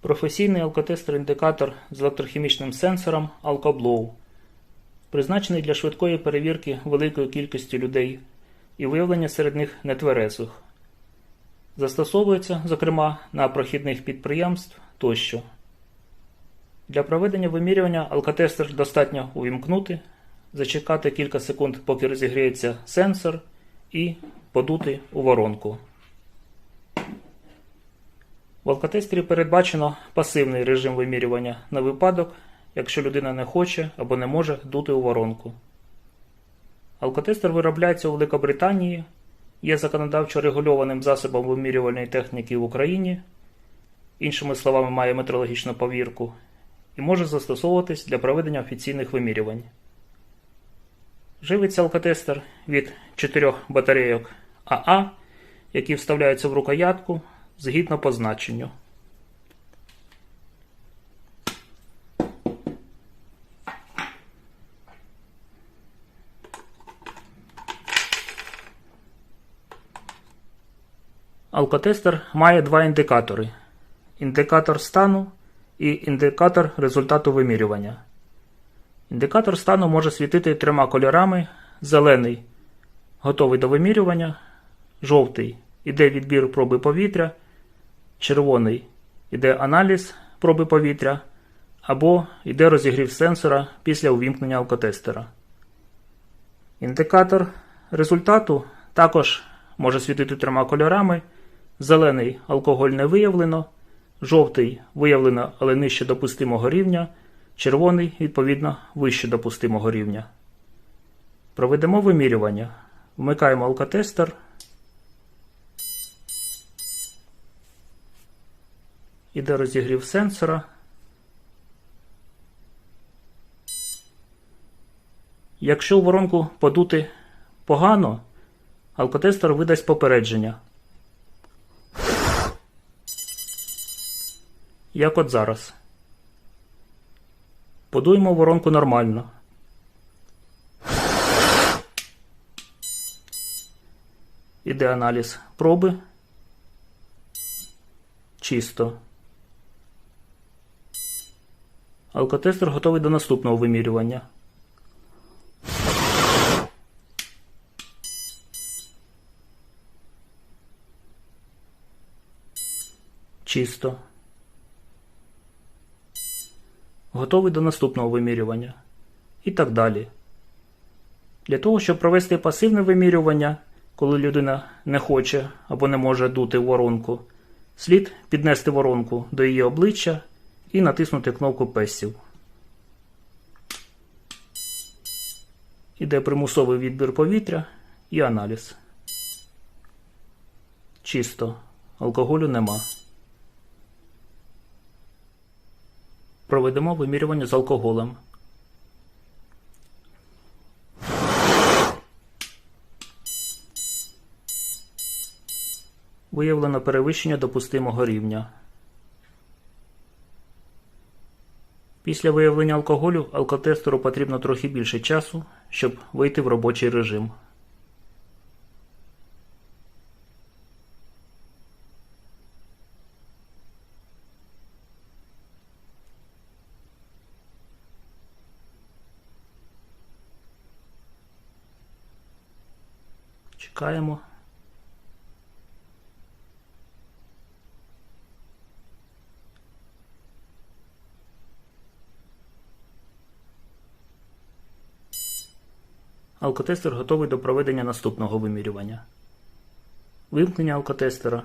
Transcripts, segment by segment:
Професійний алкотестер-індикатор з електрохімічним сенсором AlcoBlow, призначений для швидкої перевірки великої кількості людей і виявлення серед них нетверезих. Застосовується, зокрема, на прохідних підприємств тощо. Для проведення вимірювання алкотестер достатньо увімкнути, зачекати кілька секунд, поки розігріється сенсор, і подути у воронку. В алкотестері передбачено пасивний режим вимірювання на випадок, якщо людина не хоче або не може дути у воронку. Алкотестер виробляється у Великобританії, є законодавчо регульованим засобом вимірювальної техніки в Україні, іншими словами, має метрологічну повірку, і може застосовуватись для проведення офіційних вимірювань. Живиться алкотестер від чотирьох батарейок АА, які вставляються в рукоятку згідно по значенню. Алкотестер має два індикатори: індикатор стану і індикатор результату вимірювання. Індикатор стану може світити трьома кольорами: зелений готовий до вимірювання, жовтий іде відбір проби повітря, червоний іде аналіз проби повітря, або йде розігрів сенсора після увімкнення алкотестера. Індикатор результату також може світити трьома кольорами: зелений алкоголь не виявлено, жовтий виявлено, але нижче допустимого рівня, червоний, відповідно, вище допустимого рівня. Проведемо вимірювання. Вмикаємо алкотестер. Іде розігрів сенсора. Якщо у воронку подути погано, алкотестер видасть попередження. Як от зараз. Подуємо воронку нормально. Іде аналіз проби. Чисто. Алкотестер готовий до наступного вимірювання. Чисто. Готовий до наступного вимірювання. І так далі. Для того, щоб провести пасивне вимірювання, коли людина не хоче або не може дути воронку, слід піднести воронку до її обличчя і натиснути кнопку песів. Іде примусовий відбір повітря і аналіз. Чисто. Алкоголю нема. Проведемо вимірювання з алкоголем. Виявлено перевищення допустимого рівня. Після виявлення алкоголю алкотестеру потрібно трохи більше часу, щоб вийти в робочий режим. Чекаємо. Алкотестер готовий до проведення наступного вимірювання. Вимкнення алкотестера.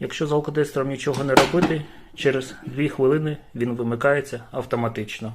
Якщо з алкотестером нічого не робити, через 2 хвилини він вимикається автоматично.